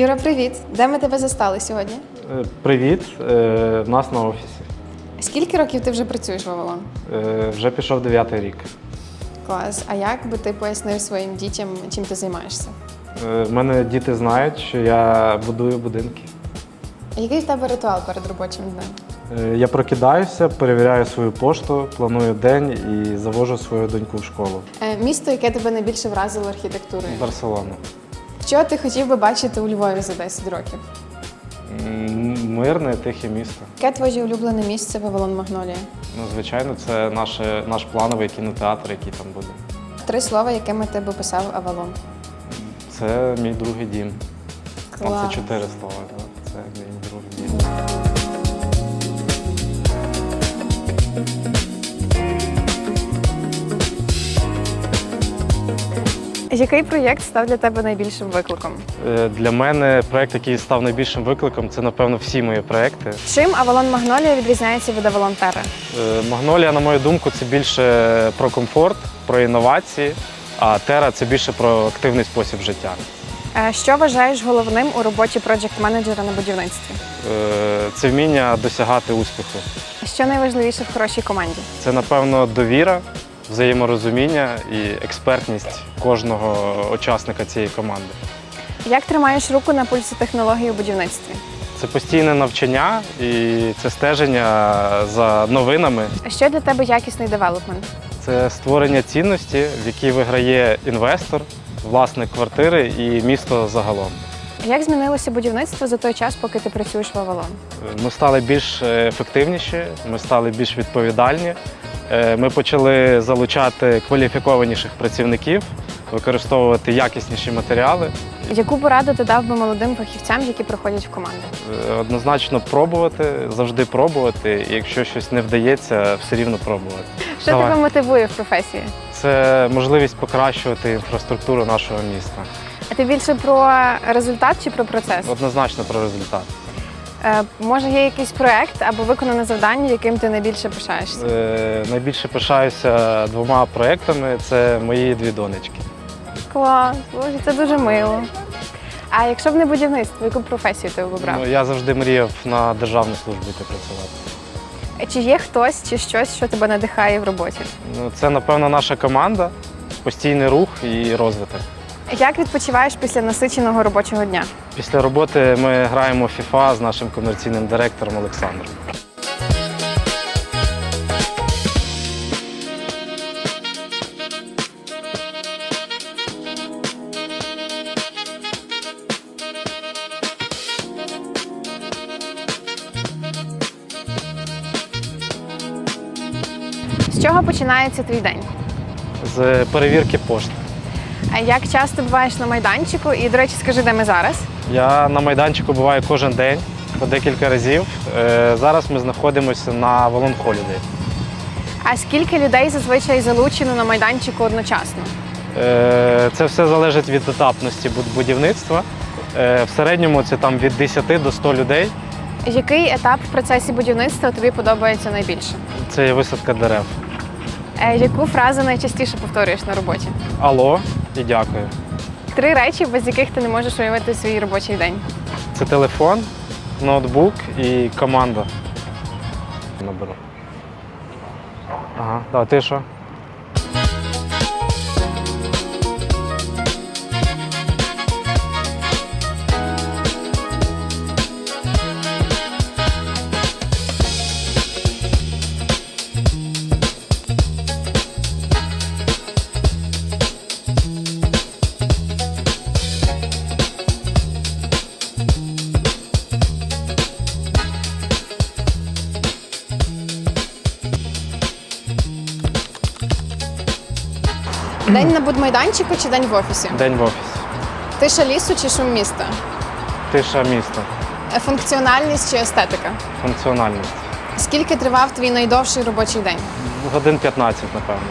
Юра, привіт! Де ми тебе застали сьогодні? Е, Привіт, Е, в нас на офісі. Скільки років ти вже працюєш в Авалон? Е, Вже пішов дев'ятий рік. Клас. А як би ти пояснив своїм дітям, чим ти займаєшся? В мене діти знають, що я будую будинки. А який в тебе ритуал перед робочим днем? Я прокидаюся, перевіряю свою пошту, планую день і завожу свою доньку в школу. Місто, яке тебе найбільше вразило архітектурою. Барселону. Що ти хотів би бачити у Львові за 10 років? Мирне, тихе місто. Яке твоє улюблене місце Вавилон Магнолія? Ну, звичайно, це наше, наш плановий кінотеатр, який там буде. Три слова, якими ти б описав Авалон. Це мій другий дім. Там це чотири слова. Який проєкт став для тебе найбільшим викликом? Е, Для мене проект, який став найбільшим викликом, це напевно всі мої проекти. Чим Авалон Магнолія відрізняється від? Е, Магнолія, на мою думку, це більше про комфорт, про інновації, а Тера це більше про активний спосіб життя. Е, Що вважаєш головним у роботі проєкт-менеджера на будівництві? Е, Це вміння досягати успіху. Що найважливіше в хорошій команді? Це, напевно, довіра, взаєморозуміння і експертність кожного учасника цієї команди. Як тримаєш руку на пульсі технології у будівництві? Це постійне навчання і це стеження за новинами. А Що для тебе якісний девелопмент? Це створення цінності, в якій виграє інвестор, власник квартири і місто загалом. Як змінилося будівництво за той час, поки ти працюєш в Авалон? Ми стали більш е, ефективніші, ми стали більш відповідальні. Е, Ми почали залучати кваліфікованіших працівників, використовувати якісніші матеріали. Яку пораду ти дав би молодим фахівцям, які приходять в команду? Е, Однозначно пробувати, завжди пробувати. І якщо щось не вдається, все рівно пробувати. Що Давай. тебе мотивує в професії? Це можливість покращувати інфраструктуру нашого міста. А ти більше про результат чи про процес? Однозначно про результат. Е, може, є якийсь проект або виконане завдання, яким ти найбільше пишаєшся? Е, Найбільше пишаюся двома проектами. Це мої дві донечки. Клас, боже, це дуже мило. А якщо б не будівництво, яку професію ти обрав? Ну, я завжди мріяв на державну службу йти працювати. Чи є хтось чи щось, що тебе надихає в роботі? Ну, це, напевно, наша команда, постійний рух і розвиток. Як відпочиваєш після насиченого робочого дня? Після роботи ми граємо в FIFA з нашим комерційним директором Олександром. З чого починається твій день? З перевірки пошти. Як часто буваєш на майданчику? І, до речі, скажи, де ми зараз? Я на майданчику буваю кожен день по декілька разів. Е, Зараз ми знаходимося на Волонхоліде. А скільки людей зазвичай залучено на майданчику одночасно? Е, Це все залежить від етапності будівництва. Е, В середньому це там від 10 до 100 людей. Який етап в процесі будівництва тобі подобається найбільше? Це висадка дерев. Яку фразу найчастіше повторюєш на роботі? Алло і дякую. Три речі, без яких ти не можеш уявити свій робочий день. Це телефон, ноутбук і команда. Наберу. Ага, да, ти що? День на будмайданчику чи день в офісі? День в офісі. Тиша лісу чи шум міста? Тиша міста. Е, Функціональність чи естетика? Функціональність. Скільки тривав твій найдовший робочий день? Годин 15, напевно.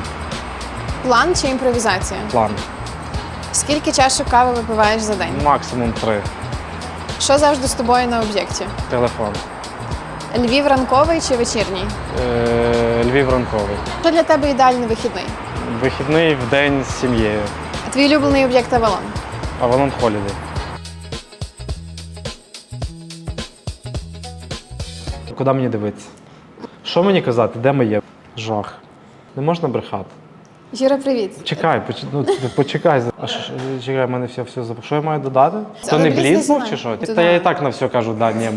План чи імпровізація? План. Скільки чашок кави випиваєш за день? Максимум три. Що завжди з тобою на об'єкті? Телефон. Львів ранковий чи вечірній? Е, Львів ранковий. Що для тебе ідеальний вихідний? Вихідний в день з сім'єю. А твій улюблений об'єкт Авалон? Авалон Холідей. Куди мені дивитися? Що мені казати? Де моє? є? Жах. Не можна брехати. Юра, привіт. Чекай, поч... ну, почекай. А що, чекай, в мене все, все Що я маю додати? То не блізнув чи що? Та я і так на все кажу, да, ні.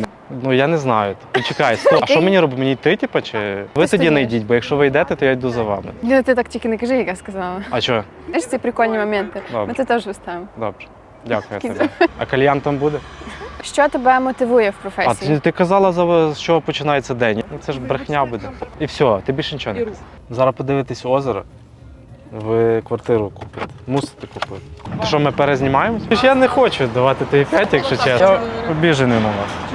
Ну я не знаю. Почекай, стоп. А що мені робити? Мені йти, типу, чи ви тоді не йдіть, бо якщо ви йдете, то я йду за вами. Ні, ти так тільки не кажи, як я сказала. А що? Знаєш, ці прикольні моменти. Добре. Ми це теж виставимо. Добре. Дякую тобі. А кальян там буде? Що тебе мотивує в А професії? ти, ти казала, за з чого починається день. Ну це ж брехня буде. І все, ти більше нічого не казав. Зараз подивитись озеро. Ви квартиру купите. Мусите купити. Що ми перезнімаємось? Я не хочу давати тобі 5, якщо чесно. Я обіжений на вас.